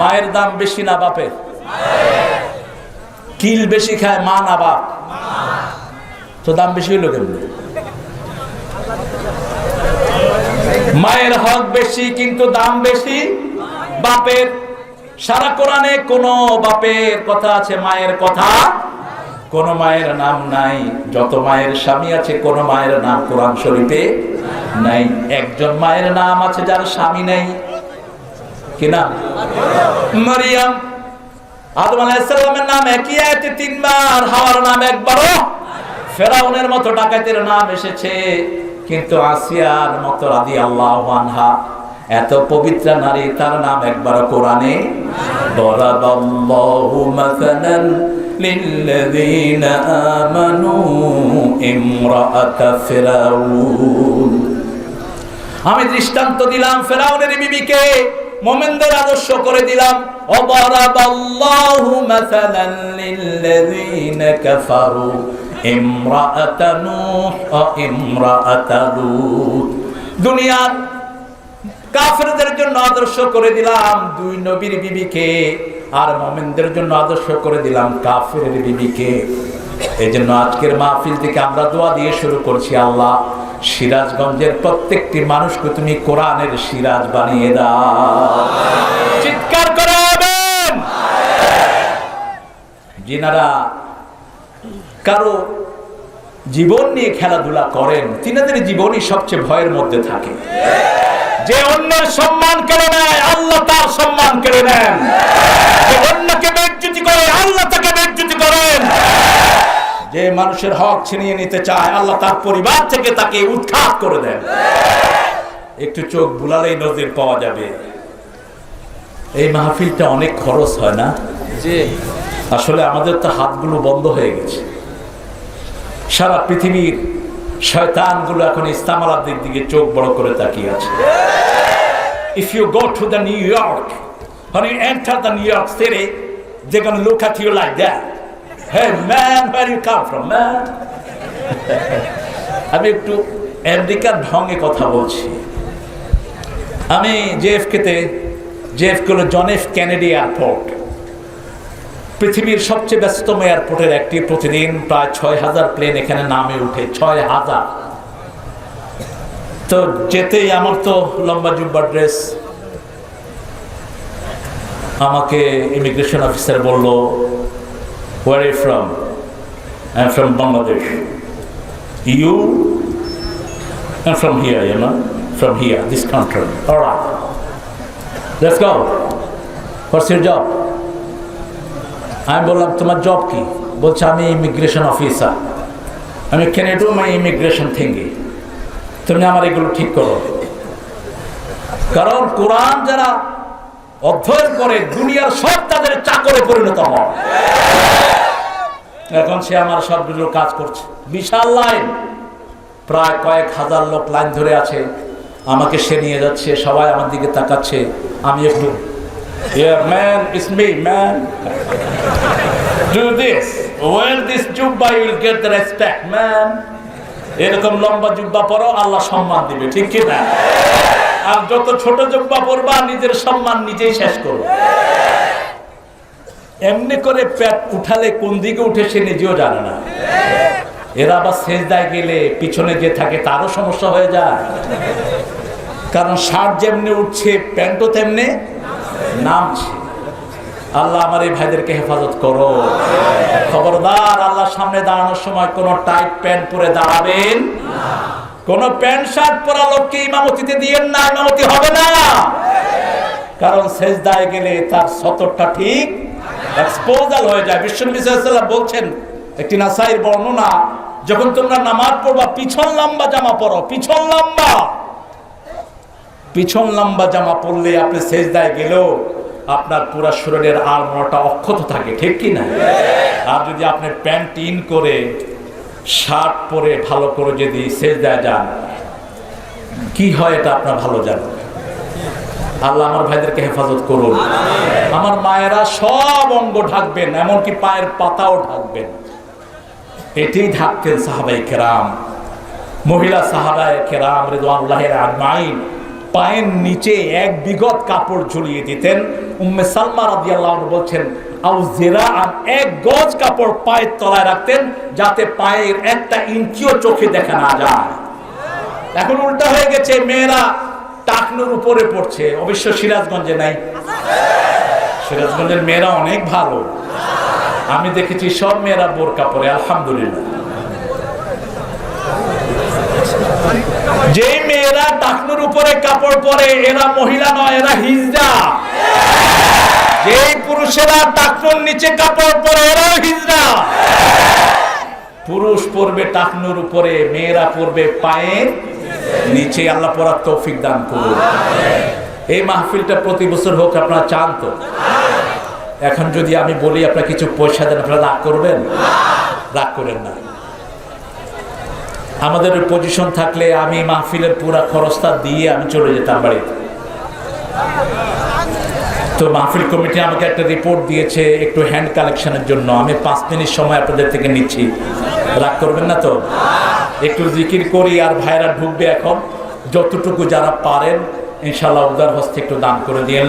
মায়ের দাম বেশি না বাপের? কিল বেশি খায় মা না বাপ? তো দাম বেশি হইল কেমন? মায়ের হক বেশি কিন্তু দাম বেশি বাপের। সারা কোরআনে কোন বাপের কথা আছে, মায়ের কথা কোন মায়ের নাম নাই। যত মায়ের স্বামী আছে, কোন মায়ের নাম কোরআন শরীফে নাই। একজন মায়ের নাম আছে যার স্বামী নেই। কি নাম মারিয়াম, আদম আলাইহিসসালামের নাম একই আয়াতে তিনবার, হাওয়ার নাম একবারও? ফেরাউনের মতো ডাকাতের নাম এসেছে। কিন্তু আসিয়ার মতো রাদি আল্লাহ আনহা, এত পবিত্র নারী, তার নাম একবার কোরআনে বরাবাল্লাহু মাসালান লিল্লাযীনা আমানু ইমরাআত ফিরাউন। আমি দৃষ্টান্ত দিলাম ফেরাউনের বিবিকে। মোমেনদের আদর্শ করে দিলাম। অবরাবাল্লাহু মাসালান লিল্লাযীনা কাফারু নূহ ও লূত। দুনিয়ার কাফেরদের জন্য আদর্শ করে দিলাম দুই নবীর বিবিকে, আর মোমেনদের জন্য আদর্শ করে দিলাম কাফেরের বিবিকে। এই জন্য আজকের মাহফিল থেকে আমরা দোয়া দিয়ে শুরু করছি, আল্লাহ। সিরাজগঞ্জের প্রত্যেকটি মানুষকে তুমি কোরআনের সিরাজ বানিয়ে দাও। চিৎকার করে আমিন। যিনারা কারও জীবন নিয়ে খেলাধুলা করেন, তিনাদের জীবনই সবচেয়ে ভয়ের মধ্যে থাকে। যে অন্যের সম্মান কেড়ে নেয়, আল্লাহ তার সম্মান কেড়ে নেন। অন্যকে বেজ্জুতি করে, আল্লাহ তাকে যে মানুষের হক ছিনিয়ে নিতে চায় আল্লাহ তার পরিবার থেকে তাকে উৎখাত করে দেন। একটু চোখ বুলালেই নজির পাওয়া যাবে। এই মাহফিলটা অনেক খরচ হয় না? জি। আসলে আমাদের তো হাতগুলো বন্ধ হয়ে গেছে। সারা পৃথিবীর শয়তানগুলো এখন ইস্তামালাদের দিকে চোখ বড় করে তাকিয়ে আছে। If you go to the New York, when you enter the New York City, they're gonna look at you like that. Hey man, where you come from? আমি একটু আমেরিকার ঢঙ্গে কথা বলছি। আমি জেএফকেতে জেএফকে হলো জন এফ কেনেডি এয়ারপোর্ট। পৃথিবীর সবচেয়ে ব্যস্ততম এয়ারপোর্টের একটি প্রতিদিন প্রায় ছয় হাজার প্লেন এখানে নামে উঠে ছয় হাজার। তো যেতেই আমার তো লম্বা জুব্বা ড্রেস। আমাকে ইমিগ্রেশন অফিসার বলল where you from I am from Bangladesh you I from here you know from here this country alright let's go what's your job আমি বললাম, তোমার জব কি? বলছে, আমি ইমিগ্রেশন অফিসার আমি can do my immigration thingy তুমি আমার এগুলো ঠিক করো। কারণ কোরআন যারা অধ্যয়ন করে দুনিয়ার সব তাদের চাকরে পরিণত হয় এখন সে আমার সবগুলো কাজ করছে। বিশাল লাইন। প্রায় কয়েক হাজার লোক লাইন ধরে আছে। আমাকে সে নিয়ে যাচ্ছে, সবাই আমার দিকে তাকাচ্ছে। আমি একটু you will get the এরকম লম্বা জুব্বা পরো, আল্লাহ সম্মান দিবে, ঠিক কি না? আর যত ছোট জুব্বা পরবা, নিজের সম্মান নিজেই শেষ করো এমনি করে পেট উঠালে কোন দিকে উঠে সে নিজেও জানে না। এরা আবার সেজদায় গেলে পিছনে যে থাকে তারও সমস্যা হয়ে যায়। কারণ শার্ট যেমনি উঠছে, প্যান্টও তেমনি নামছে। আল্লাহ আমার এই ভাইদেরকে হেফাজত করো। খবরদার, আল্লাহর সামনে দাঁড়ানোর সময় কোনো টাইট প্যান্ট পরে দাঁড়াবেন কোন প্যান্ট শার্ট পরা লোককে ইমামতিতে দিয়েন না, ইমামতি হবে না। কারণ সেজদায় গেলে তার সতরটা ঠিক এক্সপোজাল হয়ে যায়। বিশ্বনবী বলছেন, একটি নাসাইর বর্ণনা, যখন তোমরা নামাজ পড়বা, পিছন লম্বা জামা পরো, পিছন লম্বা। পিছন লম্বা জামা পরলে আপনি সেজদায় গেলেও আপনার পুরা শরীরের আর আলমোড়াটা অক্ষত থাকে, ঠিক কি না? আর যদি আপনি প্যান্ট ইন করে শার্ট পরে ভালো করে যদি সেজদায় যান, কি হয় এটা আপনার ভালো যান আল্লাহ আমার ভাইদেরকে হেফাজত করুন। আমার মায়েরা সব অঙ্গ ঢাকবেন, এমনকি পায়ের পাতাও ঢাকবেন। এটাই ঢাকতেন সাহাবাই কেরাম। মহিলা সাহাবায় কেরাম রেদওয়ানুল্লাহের আজমাইন পায়ের নিচে এক বিগত কাপড় ঝুলিয়ে দিতেন। উম্মে সালমা রাদিয়াল্লাহু আনহু বলছেন এক গজ কাপড় পায়ের তলায় রাখতেন যাতে পায়ের একটা ইঞ্চিও চোখে দেখা না যায়। এখন উল্টা হয়ে গেছে, মেয়েরা উপরে পড়ছে। অবশ্য সিরাজগঞ্জে নাই। সিরাজগঞ্জের মেয়েরা অনেক ভালো। আমি দেখেছি সব মেয়েরা বোরকা পরে আলহামদুলিল্লাহ। যে মেয়েরা টাকনুর উপরে কাপড় পরে, এরা মহিলা নয়, এরা হিজড়া। যে পুরুষেরা টাকনুর নিচে কাপড় পরে এরা হিজড়া। পুরুষ পরবে টাকনুর উপরে, মেয়েরা পরবে পায়ে নিচে। আল্লাহ পরার তৌফিক দান করুন। এই মাহফিলটা প্রতি বছর হোক, আপনারা চান তো? এখন যদি আমি বলি, আপনারা কিছু পয়সা দেন, আপনারা রাগ করবেন? রাগ করেন না। আমাদের ওই পজিশন থাকলে আমি মাহফিলের পুরা খরচটা দিয়ে আমি চলে যেতাম বাড়িতে। তো মাহফিল কমিটি আমাকে একটা রিপোর্ট দিয়েছে, একটু হ্যান্ড কালেকশনের জন্য। আমি পাঁচ মিনিট সময় আপনাদের থেকে নিচ্ছি। রাগ করবেন না তো? একটু জিকির করি আর ভাইরা ঢুকবে এখন। যতটুকু যারা পারেন ইনশাল্লাহ উদার হস্তে একটু দান করে দিয়ে